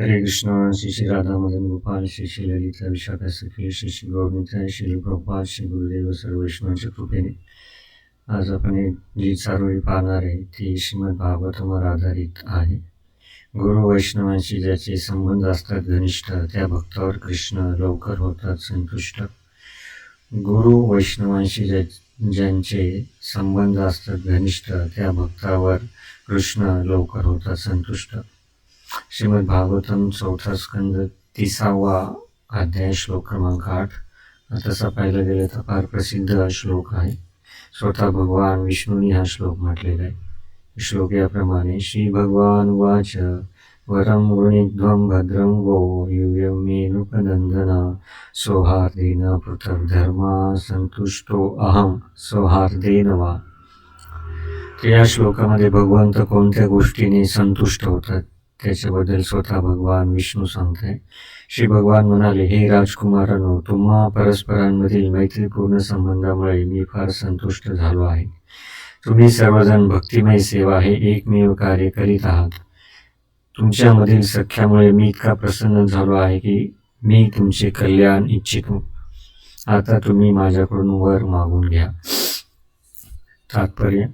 हरे कृष्ण श्री श्री राधा मदन गोपाल श्री श्री ललिता विशाखा सखी श्री श्री गोविंदा श्री गोपाल श्री गुरुदेव सर्व वैष्णवांच्या कृपेने आज आपण एक जी चारोळी पाहणार आहे. ती श्रीमद भागवतावर आधारित आहे. गुरु वैष्णवांशी ज्याचे संबंध असतात घनिष्ठ त्या भक्तावर कृष्ण लवकर होतात संतुष्ट. गुरु वैष्णवांशी ज्या ज्यांचे संबंध असतात घनिष्ठ त्या भक्तावर कृष्ण लवकर होतात संतुष्ट. श्रीमद भागवतम चौथा स्कंद तिसावा अध्याय श्लोक क्रमांक आठ. तसा पाहिलं गेलं तर फार प्रसिद्ध श्लोक आहे. स्वतः भगवान विष्णूंनी हा श्लोक म्हटलेला आहे. श्लोक याप्रमाणे श्री भगवान वाच वरम वृणिध्वं भद्रं वो युयमेनुपनंदना सौहार्देन पृथक धर्मा संतुष्टो अहम सौहार्देन वा या श्लोकामध्ये भगवंत कोणत्या गोष्टीने संतुष्ट होतात? त्याच्याबद्दल स्वतः भगवान विष्णू सांगताय. श्री भगवान म्हणाले हे राजकुमारांनो तुम्हा परस्परांमधील मैत्रीपूर्ण संबंधामुळे मी फार संतुष्ट झालो आहे. तुम्ही सर्वजण भक्तिमय सेवा हे एकमेव कार्य करीत आहात. तुमच्यामधील सख्यामुळे मी इतका प्रसन्न झालो आहे की मी तुमचे कल्याण इच्छितो. आता तुम्ही माझ्याकडून वर मागून घ्या. तात्पर्य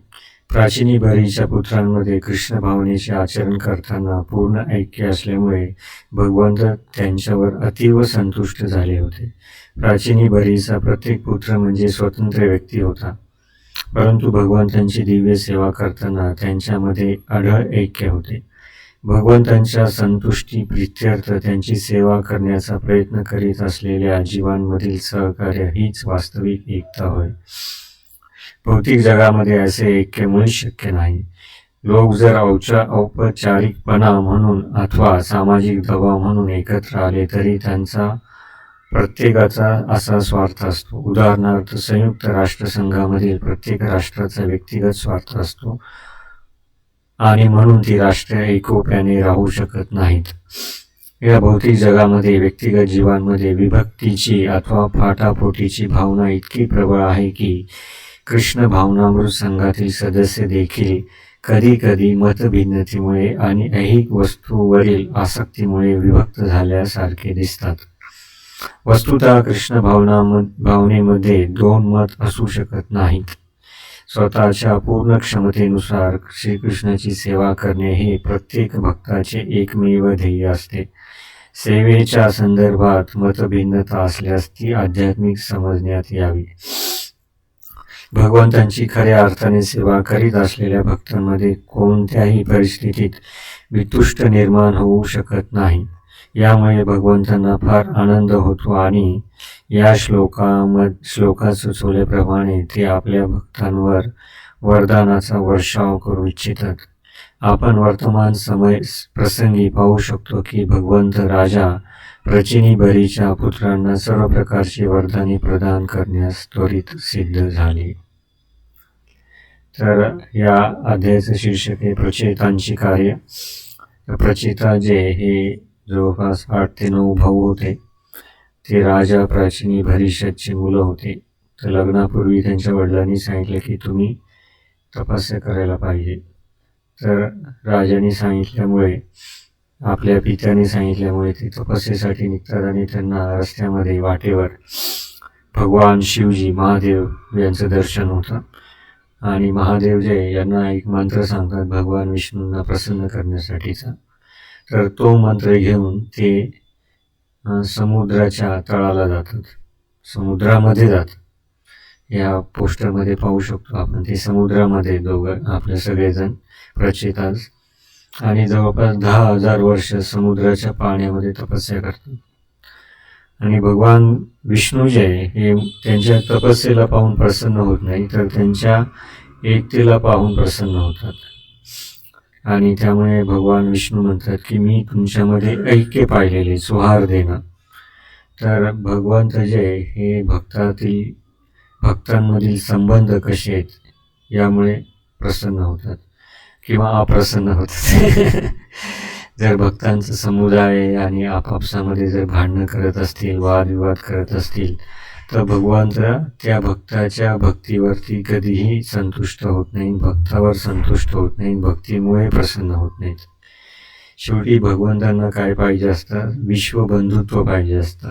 प्राचीनी बरीच्या पुत्रांमध्ये कृष्ण भावनेचे आचरण करताना पूर्ण ऐक्य असल्यामुळे भगवंत त्यांच्यावर अतीव संतुष्ट झाले होते. प्राचीनी बरीचा प्रत्येक पुत्र म्हणजे स्वतंत्र व्यक्ती होता. परंतु भगवंतांची दिव्य सेवा करताना त्यांच्यामध्ये अढळ ऐक्य होते. भगवंतांच्या संतुष्टी प्रित्यर्थ त्यांची सेवा करण्याचा प्रयत्न करीत असलेल्या जीवांमधील सहकार्य हीच वास्तविक एकता होय. भौतिक जगामध्ये असे ऐक्य मुळीच शक्य नाही. लोक जर औचा औपचारिकपणा म्हणून अथवा सामाजिक दबाव म्हणून एकत्र आले तरी त्यांचा प्रत्येकाचा असा स्वार्थ असतो. उदाहरणार्थ संयुक्त राष्ट्रसंघामधील प्रत्येक राष्ट्राचा व्यक्तिगत स्वार्थ असतो आणि म्हणून ती राष्ट्र एकोप्याने राहू शकत नाहीत. या भौतिक जगामध्ये व्यक्तिगत जीवांमध्ये विभक्तीची अथवा फाटाफोटीची भावना इतकी प्रबळ आहे की कृष्ण भावनामृत संघातील सदस्य देखील कधी कधी मतभिन्नतेमुळे आणि ऐहिक वस्तूवरील आसक्तीमुळे विभक्त झाल्यासारखे दिसतात. वस्तुतः कृष्ण भावना भावनेमध्ये दोन मत असू शकत नाहीत. स्वतःच्या पूर्ण क्षमतेनुसार श्रीकृष्णाची सेवा करणे हे प्रत्येक भक्ताचे एकमेव ध्येय असते. सेवेच्या संदर्भात मतभिन्नता असल्यास ती आध्यात्मिक समजण्यात यावी. भगवंतांची खऱ्या अर्थाने सेवा करीत असलेल्या भक्तांमध्ये कोणत्याही परिस्थितीत वितुष्ट निर्माण होऊ शकत नाही. यामुळे भगवंतांना फार आनंद होतो आणि या श्लोकामध श्लोकात सुचवल्याप्रमाणे ते आपल्या भक्तांवर वरदानाचा वर्षाव करू इच्छितात. आपण वर्तमान समय प्रसंगी पाहू शकतो की भगवंत राजा प्रचिनी बरीच्या पुत्रांना सर्व प्रकारची वरदाने प्रदान करण्यास त्वरित सिद्ध झाले. तर या अध्यायाचं शीर्षक आहे प्रचेतांची कार्य. प्रचेता जे हे जवळपास आठ ते नऊ भाऊ होते. ते राजा प्राचीनी भरिष्याचे मुलं होते. तर लग्नापूर्वी त्यांच्या वडिलांनी सांगितलं की तुम्ही तपस्या करायला पाहिजे. तर राजाने सांगितल्यामुळे आपल्या पित्याने सांगितल्यामुळे ते तपस्येसाठी निघतात आणि त्यांना रस्त्यामध्ये वाटेवर भगवान शिवजी महादेव यांचं दर्शन होतं. आणि महादेव जय यांना एक मंत्र सांगतात भगवान विष्णूंना प्रसन्न करण्यासाठीचा. तर तो मंत्र घेऊन ते समुद्राच्या तळाला जातात. समुद्रामध्ये जातात. या पोस्टरमध्ये पाहू शकतो आपण ते समुद्रामध्ये दोघं आपले सगळेजण प्रचितात आणि जवळपास दहा हजार वर्ष समुद्राच्या पाण्यामध्ये तपस्या करतात. आणि भगवान विष्णू जे हे त्यांच्या तपस्येला पाहून प्रसन्न होत नाही तर त्यांच्या एकतेला पाहून प्रसन्न होतात. आणि त्यामुळे भगवान विष्णू म्हणतात की मी तुमच्यामध्ये ऐक्य पाहिलेले सुहार देणं. तर भगवंत जे हे भक्तातील भक्तांमधील संबंध कसे आहेत यामुळे प्रसन्न होतात. किंवा अप्रसन्न होतात. जर भक्तांचं समुदाय आणि आपापसामध्ये जर भांडणं करत असतील वादविवाद करत असतील तर भगवंत त्या भक्ताच्या भक्तीवरती कधीही संतुष्ट होत नाही भक्तावर संतुष्ट होत नाही भक्तीमुळे प्रसन्न होत नाहीत. शेवटी भगवंतांना काय पाहिजे असतं? विश्वबंधुत्व पाहिजे असतं.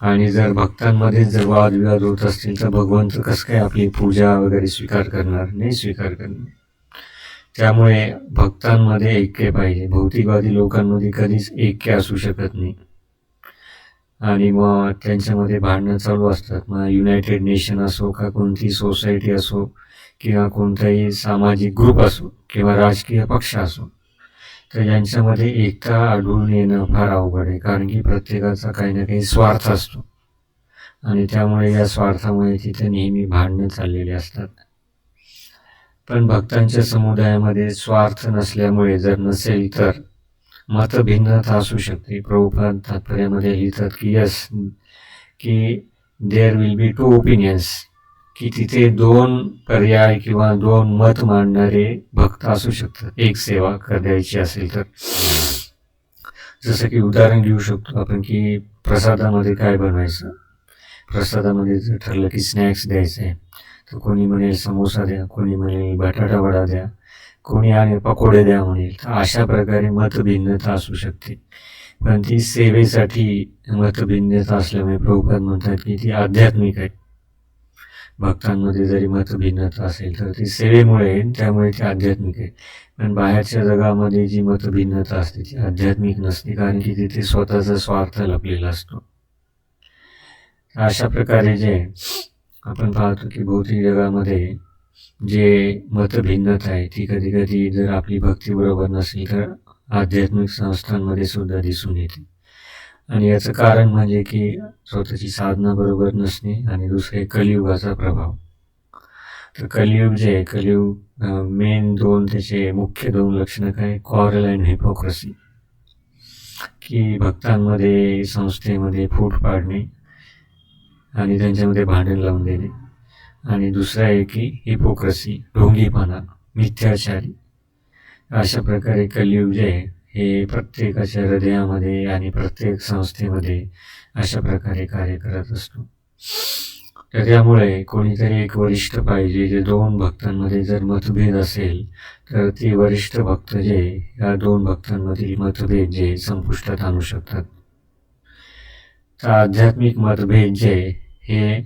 आणि जर भक्तांमध्ये जर वादविवाद होत असतील तर भगवंत कसं काय आपली पूजा वगैरे स्वीकार करणार? नाही स्वीकार करणार. त्यामुळे भक्तांमध्ये ऐक्य पाहिजे. भौतिकवादी लोकांमध्ये कधीच ऐक्य असू शकत नाही. आणि मग त्यांच्यामध्ये भांडणं चालू असतात. मग युनायटेड नेशन असो का कोणती सोसायटी असो किंवा कोणताही सामाजिक ग्रुप असो किंवा राजकीय पक्ष असो तर यांच्यामध्ये एकता आढळून येणं फार अवघड आहे. कारण की प्रत्येकाचा काही ना काही स्वार्थ असतो. आणि त्यामुळे या स्वार्थामुळे तिथे नेहमी भांडणं चाललेली असतात. पण भक्तांच्या समुदायामध्ये स्वार्थ नसल्यामुळे जर नसेल तर मतभिन्नता असू शकते. प्रभुपाद तात्पर्यामध्ये लिहितात की यस की there will be two opinions की तिथे दोन पर्याय किंवा दोन मत मांडणारे भक्त असू शकतात. एक सेवा द्यायची असेल तर. जसं की उदाहरण घेऊ शकतो आपण की प्रसादामध्ये काय बनवायचं? प्रसादामध्ये जर ठरलं की स्नॅक्स द्यायचं आहे तर कोणी म्हणेल समोसा द्या कोणी म्हणेल बटाटा वडा द्या कोणी आणि पकोडे द्या म्हणेल तर अशा प्रकारे मतभिन्नता असू शकते. पण ती सेवेसाठी मतभिन्नता असल्यामुळे प्रभुपाद म्हणतात की ती आध्यात्मिक आहे. भक्तांमध्ये जरी मतभिन्नता असेल तर ती सेवेमुळे आहे त्यामुळे ती आध्यात्मिक आहे. पण बाहेरच्या जगामध्ये जी मतभिन्नता असते ती आध्यात्मिक नसते कारण की तिथे स्वतःचा स्वार्थ लपलेला असतो. अशा प्रकारे जे आपण पाहतो की भौतिक जगामध्ये जे मतभिन्नता आहे ती कधी कधी जर आपली भक्ती बरोबर नसेल तर आध्यात्मिक संस्थांमध्ये सुद्धा दिसून येते. आणि याचं कारण म्हणजे की स्वतःची साधना बरोबर नसणे आणि दुसरे कलियुगाचा प्रभाव. तर कलियुग जे आहे कलियुग मेन दोन त्याचे मुख्य दोन लक्षणं काय? कॉरल अँड हिपोक्रसी की भक्तांमध्ये संस्थेमध्ये फूट पाडणे आणि त्यांच्यामध्ये भांडण लावून देणे. आणि दुसरा आहे की हिपोक्रसी ढोंगीपणा मिथ्याचारी. अशा प्रकारे कलियुग जे आहे हे प्रत्येकाच्या हृदयामध्ये आणि प्रत्येक संस्थेमध्ये अशा प्रकारे कार्य करत असतो. तर त्यामुळे कोणीतरी एक वरिष्ठ पाहिजे जे दोन भक्तांमध्ये जर मतभेद असेल तर ते वरिष्ठ भक्त जे या दोन भक्तांमधील मतभेद जे संपुष्टात आणू शकतात. तर आध्यात्मिक मतभेद जे हे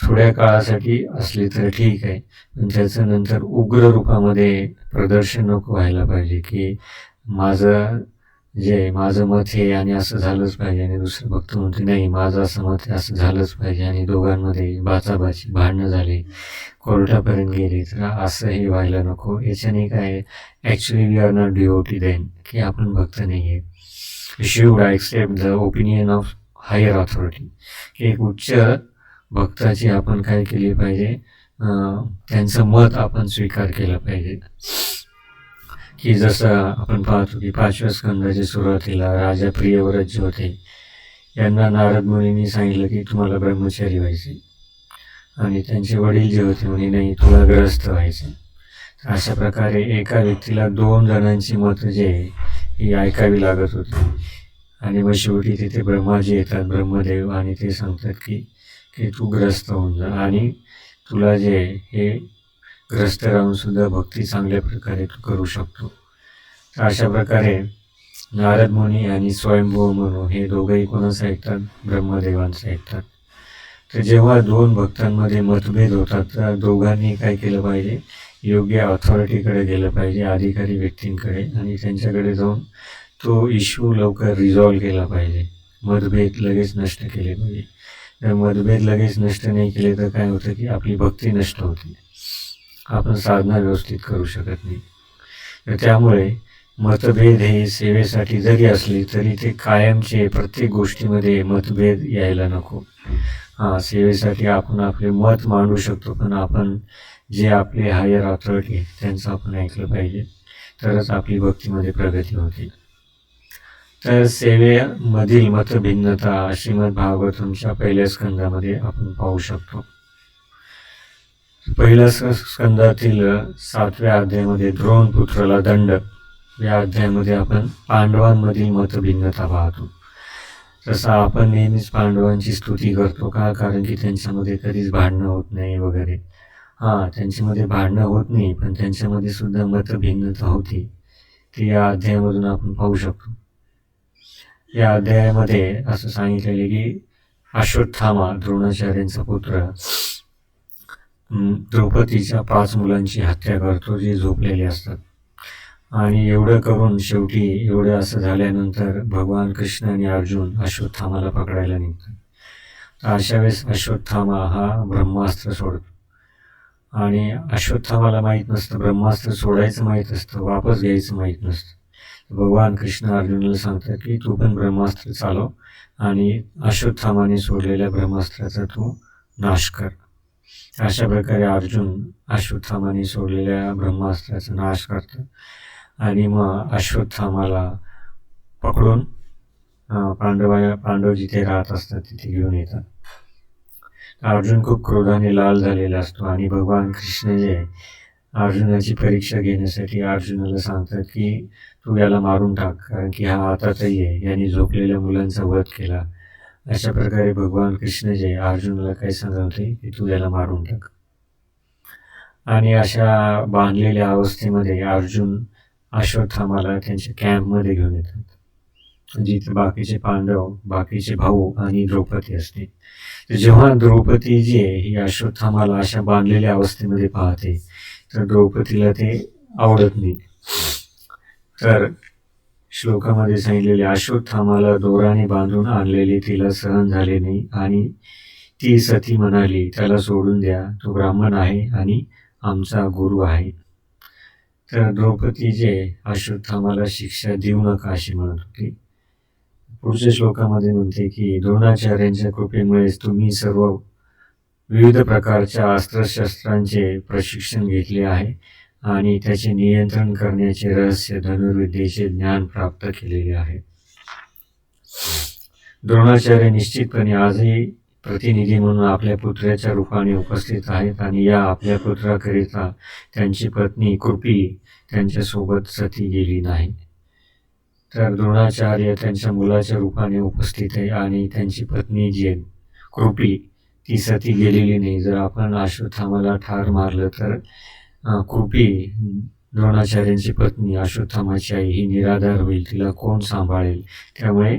थोड्या काळासाठी असले तर ठीक आहे. पण त्याचं नंतर उग्र रूपामध्ये प्रदर्शन नको व्हायला पाहिजे की माझं जे माझं मत हे आणि असं झालंच पाहिजे आणि दुसरं भक्त म्हणते नाही माझं असं मत हे असं झालंच पाहिजे आणि दोघांमध्ये बाचाबाची भांडणं झाली कोर्टापर्यंत गेली तर असं हे व्हायला नको. याच्याने काय actually we are not deity then की आपण भक्त नाही आहे should accept the opinion of higher authority एक उच्च भक्ताची आपण काय केली पाहिजे? त्यांचं मत आपण स्वीकार केलं पाहिजे. की जसं आपण पाहतो की पाचव्या स्कंदाच्या सुरुवातीला राजा प्रियव्रत जे होते यांना नारद मुनींनी सांगितलं की तुम्हाला ब्रह्मचारी व्हायचे. आणि त्यांचे वडील जे होते म्हणे नाही तुला ग्रस्त व्हायचे. अशा प्रकारे एका व्यक्तीला दोन जणांची मतं जे ही ऐकावी लागत होती. आणि मग शेवटी तिथे ब्रह्माजी येतात ब्रह्मदेव आणि ते सांगतात की की तू ग्रस्त होऊन जा. आणि तुला जे हे ग्रस्त राहून सुद्धा भक्ती चांगल्या प्रकारे तू करू शकतो. तर अशा प्रकारे नारद मुनी आणि स्वयंभू म्हणू हे दोघंही कोणाचं ऐकतात? ब्रह्मदेवांचं ऐकतात. तर जेव्हा दोन भक्तांमध्ये मतभेद होतात तर दोघांनी काय केलं पाहिजे? योग्य ऑथॉरिटीकडे गेलं पाहिजे अधिकारी व्यक्तींकडे. आणि त्यांच्याकडे जाऊन तो इश्यू लवकर रिझॉल्व केला पाहिजे. मतभेद लगेच नष्ट केले पाहिजे. मतभेद लगेच नष्ट नाही केले तर काय होतं की आपली भक्ती नष्ट होते. आपण साधना व्यवस्थित करू शकत नाही. तर त्यामुळे मतभेद हे सेवेसाठी जरी असली तरी ते कायमचे प्रत्येक गोष्टीमध्ये मतभेद यायला नको. हां सेवेसाठी आपण आपले मत मांडू शकतो पण आपण जे आपले हायर ऑथॉरिटी त्यांचं आपण ऐकलं पाहिजे. तरच आपली भक्तीमध्ये प्रगती होते. तर सेवेमधील मतभिन्नता श्रीमद भागवतमच्या पहिल्या स्कंदामध्ये आपण पाहू शकतो. पहिल्या स्कंदातील सातव्या अध्यायामध्ये द्रोण पुत्राला दंड. या अध्यायामध्ये आपण पांडवांमधील मतभिन्नता पाहतो. तसं आपण नेहमीच पांडवांची स्तुती करतो का? कारण की त्यांच्यामध्ये कधीच भांडणं होत नाही वगैरे. हां त्यांच्यामध्ये भांडणं होत नाही पण त्यांच्यामध्ये सुद्धा मतभिन्नता होती. ती या अध्यायामधून आपण पाहू शकतो. या अध्यायामध्ये असं सांगितलेले की अश्वत्थामा द्रोणाचार्यांचा पुत्र द्रौपदीच्या पाच मुलांची हत्या करतो जे झोपलेले असतात. आणि एवढं करून शेवटी एवढं असं झाल्यानंतर भगवान कृष्ण आणि अर्जुन अश्वत्थामाला पकडायला निघतात. अशा वेळेस अश्वत्थामा हा ब्रह्मास्त्र सोडतो. आणि अश्वत्थामाला माहीत नसतं ब्रह्मास्त्र सोडायचं माहीत असतं वापस घ्यायचं माहीत नसतं. भगवान कृष्ण अर्जुनाला सांगतात की तू पण ब्रह्मास्त्र चालव आणि अश्वत्थामाने सोडलेल्या ब्रह्मास्त्राचा तू नाश कर. अशा प्रकारे अर्जुन अश्वत्थामाने सोडलेल्या ब्रह्मास्त्राचा नाश करतो आणि मग अश्वत्थामाला पकडून पांडवा पांडव जिथे राहत असतात तिथे घेऊन येतात. अर्जुन खूप क्रोधाने लाल झालेला असतो आणि भगवान कृष्ण जे अर्जुनाची परीक्षा घेण्यासाठी अर्जुनाला सांगतात की तू याला मारून टाक कारण की हा आतातही आहे. यांनी झोपलेल्या मुलांचा वध केला. अशा प्रकारे भगवान कृष्ण जे अर्जुनाला काय सांगते की तू याला मारून टाक. आणि अशा बांधलेल्या अवस्थेमध्ये अर्जुन अश्वत्थामाला त्यांच्या कॅम्पमध्ये घेऊन येतात. म्हणजे जिथे बाकीचे पांडव बाकीचे भाऊ आणि द्रौपदी असते. जेव्हा द्रौपदी जी आहे ही अश्वत्थामाला अशा बांधलेल्या अवस्थेमध्ये पाहते तर द्रौपदीला ते आवडत नाही. तर श्लोकामध्ये सांगितलेले अश्वत्थामाला दोराने बांधून आणलेले तिला सहन झाले नाही आणि ती सती म्हणाली त्याला सोडून द्या तो ब्राह्मण आहे आणि आमचा गुरु आहे. तर द्रौपदी जे अश्वत्थामाला शिक्षा देऊ नका अशी म्हणत होती. पुढच्या श्लोकामध्ये म्हणते की द्रोणाचार्यांच्या कृपेमुळेच तुम्ही सर्व विविध प्रकारच्या अस्त्रशस्त्रांचे प्रशिक्षण घेतले आहे आणि त्याचे नियंत्रण करण्याचे रहस्य धनुर्विद्येचे ज्ञान प्राप्त केलेले आहे. द्रोणाचार्य निश्चितपणे आजही प्रतिनिधी म्हणून आपल्या पुत्राच्या रूपाने उपस्थित आहेत आणि या आपल्या पुत्राकरिता त्यांची पत्नी कृपी त्यांच्यासोबत सती गेली नाही. तर द्रोणाचार्य त्यांच्या मुलाच्या रूपाने उपस्थित आहे आणि त्यांची पत्नी जी कृपी ती सती गेलेली नाही. जर आपण अश्वत्थामाला ठार मारलं तर कृपी द्रोणाचार्यांची पत्नी अश्वत्थामाची आई ही निराधार होईल. तिला कोण सांभाळेल? त्यामुळे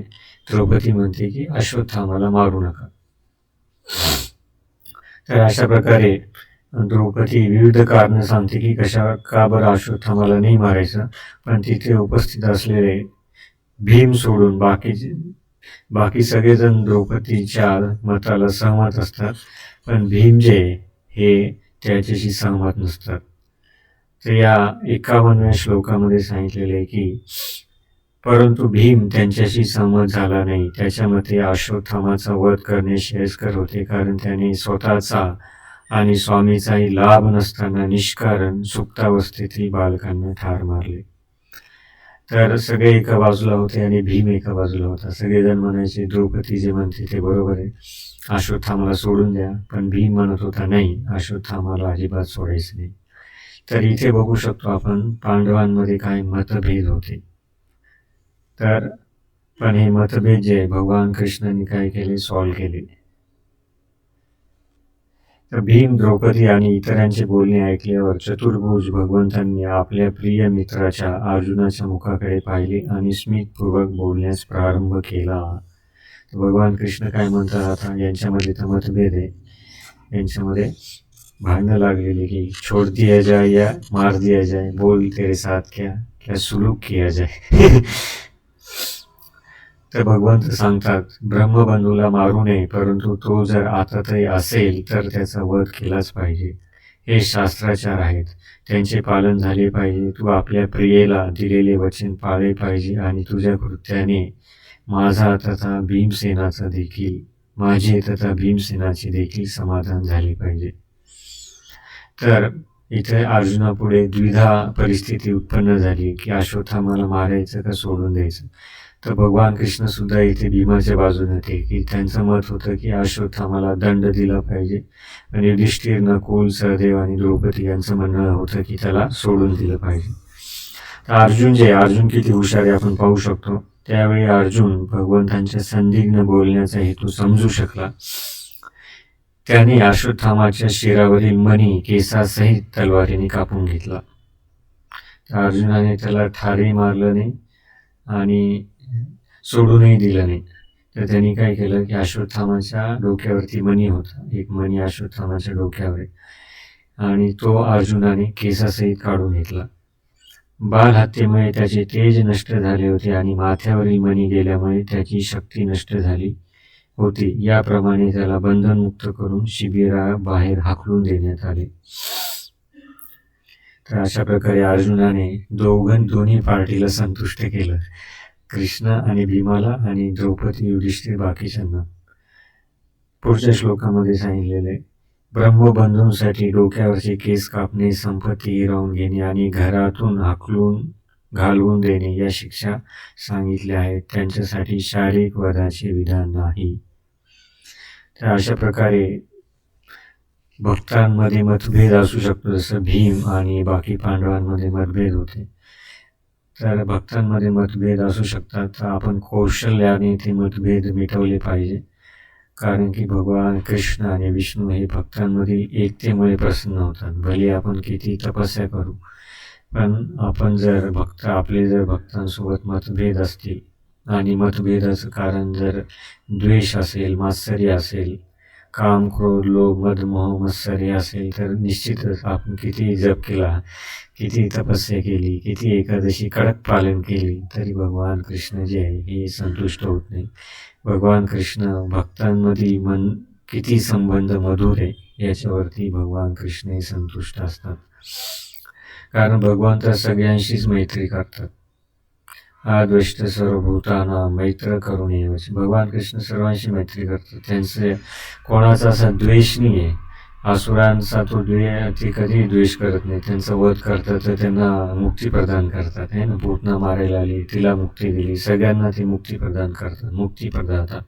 द्रौपदी म्हणते की अश्वत्थामाला मारू नका. तर अशा प्रकारे द्रौपदी विविध कारणं सांगते की कशा का बरं अश्वत्थामाला नाही मारायचं? पण तिथे उपस्थित असलेले भीम सोडून बाकीचे बाकी सगळेजण द्रौपदीच्या मताला सहमत असतात. पण भीम जे हे त्याच्याशी सहमत नसतात. तर या एकावन्नव्या श्लोकामध्ये सांगितलेले आहे की परंतु भीम त्यांच्याशी सहमत झाला नाही. त्याच्या मते अश्वत्थामाचा वध करणे श्रेयस्कर होते कारण त्याने स्वतःचा आणि स्वामीचाही लाभ नसताना निष्कारण सुप्तावस्थेतील बालकांना ठार मारले. तर सगळे एका बाजूला होते आणि भीम एका बाजूला होता. सगळेजण म्हणायचे द्रौपदी जे म्हणते ते बरोबर आहे. अश्वत्थामाला सोडून द्या. पण भीम म्हणत होता नाही अश्वत्थामाला अजिबात सोडायचं नाही. तर इथे बघू शकतो आपण पांडवांमध्ये काय मतभेद होते. तर पण हे मतभेद जे भगवान कृष्णाने काय केले? सॉल्व केले. तर भीम द्रौपदी आणि इतरांचे बोलणे ऐकल्यावर चतुर्भुज भगवंतांनी आपल्या प्रिय मित्राच्या अर्जुनाच्या मुखाकडे पाहिले आणि स्मितपूर्वक बोलण्यास प्रारंभ केला. भगवान कृष्ण काय म्हणतात आता? यांच्यामध्ये तर मतभेद आहे. यांच्यामध्ये भांडणं लागलेली की छोड़ दिया जाय या मार दिया जाय बोल तेरे साथ क्या क्या सुलूक किया जाय. तर भगवंत सांगतात ब्रह्मबंधूला मारू नये परंतु तो जर आतातही असेल तर त्याचा वध केलाच पाहिजे. हे शास्त्राचार आहेत. त्यांचे पालन झाले पाहिजे. तू आपल्या प्रियेला दिलेले वचन पाळले पाहिजे आणि तुझ्या कृत्याने माझा तथा भीमसेनाचा देखील माझे तथा भीमसेनाचे देखील समाधान झाले पाहिजे. तर इथे अर्जुनापुढे द्विधा परिस्थिती उत्पन्न झाली की अश्वत्थामाला मारायचं का सोडून द्यायचं? तर भगवान कृष्ण सुद्धा इथे भीमाच्या बाजूने होते की त्यांचं मत होतं की अश्वत्थामाला दंड दिला पाहिजे. आणि युधिष्ठिर नकुल सहदेव आणि द्रौपदी यांचं म्हणणं होतं की त्याला सोडून दिलं पाहिजे. तर अर्जुन जे अर्जुन किती हुशार आहे आपण पाहू शकतो. त्यावेळी अर्जुन भगवंतांच्या संदिग्ध बोलण्याचा हेतू समजू शकला. त्याने अश्वत्थामाच्या शिरावरील मणी केसासहित तलवारीने कापून घेतला. अर्जुनाने त्याला ठारही मारलं नाही आणि सोडूनही दिलं नाही. तर त्यांनी काय केलं की अश्वत्थामाच्या डोक्यावरती मणी होता. एक मणी अश्वत्थामाच्या डोक्यावर आणि तो अर्जुनाने केसासहित काढून घेतला. बाल हत्येमुळे त्याचे तेज नष्ट झाले होते आणि माथ्यावरील मणी गेल्यामुळे त्याची शक्ती नष्ट झाली होती. याप्रमाणे त्याला बंधनमुक्त करून शिबिरा बाहेर हाकलून देण्यात आले. तर अशा प्रकारे अर्जुनाने दोघं दोन्ही पार्टीला संतुष्ट केलं. कृष्ण आणि भीमाला आणि द्रौपदी युधिष्ठिर बाकीच्यांना. पुढच्या श्लोकामध्ये सांगितलेलं आहे ब्रह्मबंधूंसाठी डोक्यावरचे केस कापणे संपत्ती हिरावून घेणे आणि घरातून हाकलून घालवून देणे या शिक्षा सांगितल्या आहेत. त्यांच्यासाठी शारीरिक वधाचे विधान नाही. तर अशा प्रकारे भक्तांमध्ये मतभेद असू शकतो जसं भीम आणि बाकी पांडवांमध्ये मतभेद होते. तर भक्तांमध्ये मतभेद असू शकतात. तर आपण कौशल्याने ते मतभेद मिटवले पाहिजे. कारण की भगवान कृष्ण आणि विष्णू हे भक्तांमधील एकतेमुळे प्रसन्न होतात. भले आपण किती तपस्या करू पण आपण जर भक्त आपले जर भक्तांसोबत मतभेद असतील आणि मतभेदाचं कारण जर द्वेष असेल मात्सर्य असेल काम क्रोध लोभ मदमोह मत्सर्य असेल तर निश्चितच आपण किती जप केला किती तपस्या केली किती एकादशी कडक पालन केली तरी भगवान कृष्ण जे आहे हे संतुष्ट होत नाही. भगवान कृष्ण भक्तांमधील मन किती संबंध मधुर आहे याच्यावरती भगवान कृष्ण हे संतुष्ट असतात. कारण भगवान तर सगळ्यांशीच मैत्री करतात. आदिष्ट सर्व भूतांना मैत्र करून येवायचे भगवान कृष्ण सर्वांशी मैत्री करतात त्यांचे कोणाचा असा द्वेष नाही आहे असुरांचा तो द्वे ते कधी द्वेष करत नाही. त्यांचा वध करतात तर त्यांना मुक्ती प्रदान करतात. आहे ना? भूतना मारायला आली तिला मुक्ती दिली. सगळ्यांना ती मुक्ती प्रदान करतात. मुक्ती प्रदातात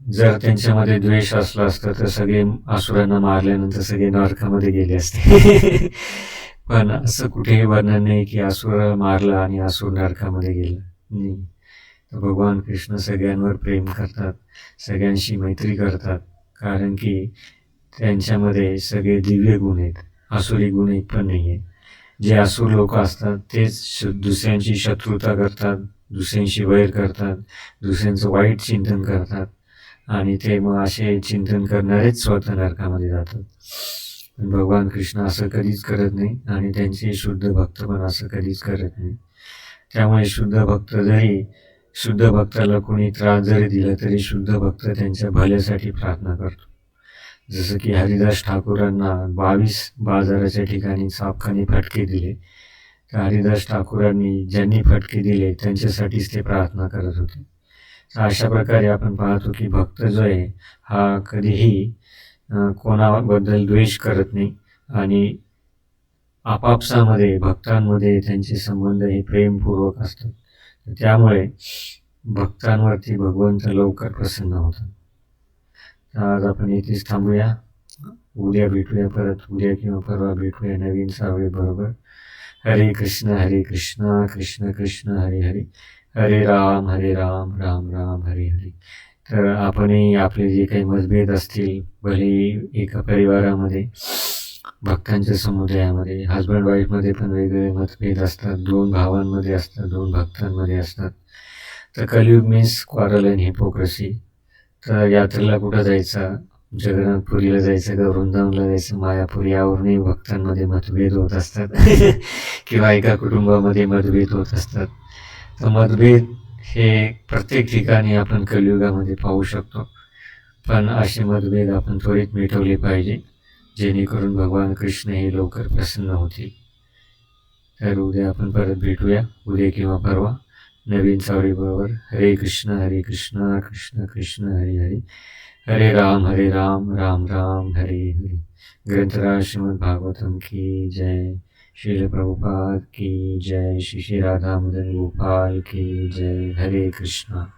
जर त्यांच्यामध्ये द्वेष असला असता तर सगळे असुरांना मारल्यानंतर सगळे नरकामध्ये गेले असते. पण असं कुठेही वर्णन नाही की असुराला मारला आणि असुर नरकामध्ये गेला. नाही. तर भगवान कृष्ण सगळ्यांवर प्रेम करतात सगळ्यांशी मैत्री करतात कारण की त्यांच्यामध्ये सगळे दिव्य गुण आहेत आसुरी गुण एक पण नाही आहे जे आसूर लोक असतात तेच दुसऱ्यांची शत्रुता करतात दुसऱ्यांशी वैर करतात दुसऱ्यांचं वाईट चिंतन करतात आणि ते मग असे चिंतन करणारेच स्वतः नरकामध्ये जातात. पण भगवान कृष्ण असं कधीच करत नाही आणि त्यांचे शुद्ध भक्त पण असं कधीच करत नाही. त्यामुळे शुद्ध भक्त जरी शुद्ध भक्ताला कोणी त्रास जरी दिला तरी शुद्ध भक्त त्यांच्या भल्यासाठी प्रार्थना करतो. जसं की हरिदास ठाकूरांना बावीस बाजाराच्या ठिकाणी सापखाने फटके दिले. तर हरिदास ठाकूरांनी ज्यांनी फटके दिले त्यांच्यासाठीच ते प्रार्थना करत होते. तर अशा प्रकारे आपण पाहतो की भक्त जो आहे हा कधीही कोणाबद्दल द्वेष करत नाही. आणि आपापसामध्ये भक्तांमध्ये त्यांचे संबंध हे प्रेमपूर्वक असतात. त्यामुळे भक्तांवरती भगवंत लवकर प्रसन्न होतात. आज आपण इथेच थांबूया. उद्या भेटूया परत. उद्या किंवा परवा भेटूया नवीन सावळी बरोबर. हरे कृष्ण हरे कृष्ण कृष्ण कृष्ण हरे हरे. हरे राम हरे राम राम राम हरे हरे. तर आपणही आपले जे काही मतभेद असतील भले एका परिवारामध्ये भक्तांच्या समुदायामध्ये हजबंड वाईफमध्ये पण वेगवेगळे मतभेद असतात दोन भावांमध्ये असतात दोन भक्तांमध्ये असतात. तर कलयुग मीन्स क्वारल अँड हिपोक्रसी तर यात्रेला कुठं जायचं? जगन्नाथपुरीला जायचं का वृंदावनला जायचं? मायापूर यावरूनही भक्तांमध्ये मतभेद होत असतात. किंवा एका कुटुंबामध्ये मतभेद होत असतात. तर मतभेद हे प्रत्येक ठिकाणी आपण कलियुगामध्ये पाहू शकतो. पण असे मतभेद आपण त्वरित मिटवले पाहिजे जेणेकरून भगवान कृष्ण हे लवकर प्रसन्न होतील. तर उद्या आपण परत भेटूया. उद्या किंवा परवा. नवीन बरोबर हरे कृष्ण हरे कृष्ण कृष्ण कृष्ण हरे हरे. हरे राम हरे राम राम राम हरे हरे. ग्रंथराज श्रीमद भागवतम की जय. श्री प्रभुपाद की जय श्री श्री राधा मदन गोपाल की जय हरे कृष्णा।